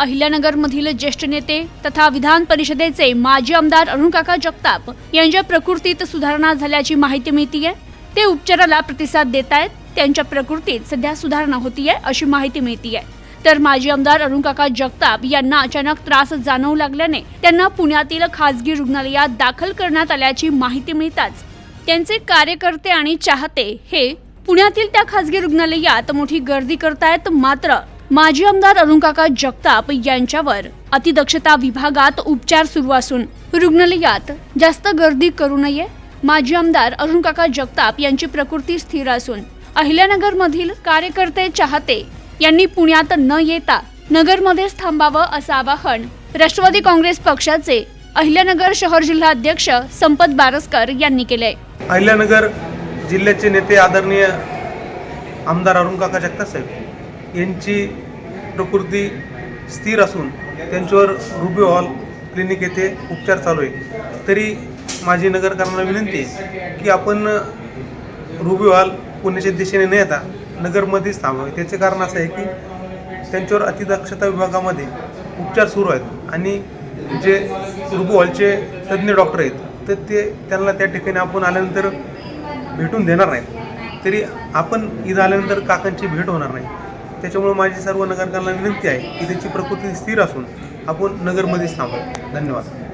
अहिल्यानगरमधील ज्येष्ठ नेते तथा विधान परिषदेचे माजी आमदार अरुणकाका जगताप यांच्या प्रकृतीत सुधारणा झाल्याची माहिती मिळतीये. ते उपचाराला प्रतिसाद देत आहेत त्यांच्या प्रकृतीत सध्या सुधारणा होतीये अशी माहिती मिळतीये. तर माजी आमदार अरुणकाका जगताप यांना अचानक त्रास जाणवू लागल्याने त्यांना पुण्यातील खासगी रुग्णालयात दाखल करण्यात आल्याची माहिती मिळताच त्यांचे कार्यकर्ते आणि चाहते हे पुण्यातील त्या खासगी रुग्णालयात मोठी गर्दी करतायत. मात्र माजी आमदार अरुणकाका जगताप यांच्यावर अतिदक्षता विभागात उपचार सुरू असून रुग्णालयात जास्त गर्दी करू नये. माजी आमदार अरुणकाका जगताप यांची प्रकृती स्थिर असून अहिल्यानगरमधील कार्यकर्ते चाहते यांनी पुण्यात न येता नगरमध्येच थांबावं असं आवाहन राष्ट्रवादी काँग्रेस पक्षाचे अहिल्यानगर शहर जिल्हा अध्यक्ष संपत बारसकर यांनी केलंय. अहिल्यानगर जिल्ह्याचे नेते आदरणीय आमदार अरुण काका जगताप साहेब यांची प्रकृती स्थिर असून त्यांच्यावर रुबी हॉल क्लिनिक येथे उपचार चालू आहे. तरी माझी नगरकरांना विनंती आहे की आपण रुबी हॉल पुण्याच्या दिशेने न येता नगरमध्येच थांबावे. त्याचे कारण असं आहे की त्यांच्यावर अतिदक्षता विभागामध्ये उपचार सुरू आहेत आणि जे रुबी हॉलचे तज्ज्ञ डॉक्टर आहेत तर ते त्यांना त्या ठिकाणी आपण आल्यानंतर भेटून देणार नाहीत. तरी आपण इथं आल्यानंतर काकांची भेट होणार नाही. त्याच्यामुळे माझी सर्व नगरकरांना विनंती आहे की त्याची प्रकृती स्थिर असून आपण नगरमध्येच थांबू धन्यवाद.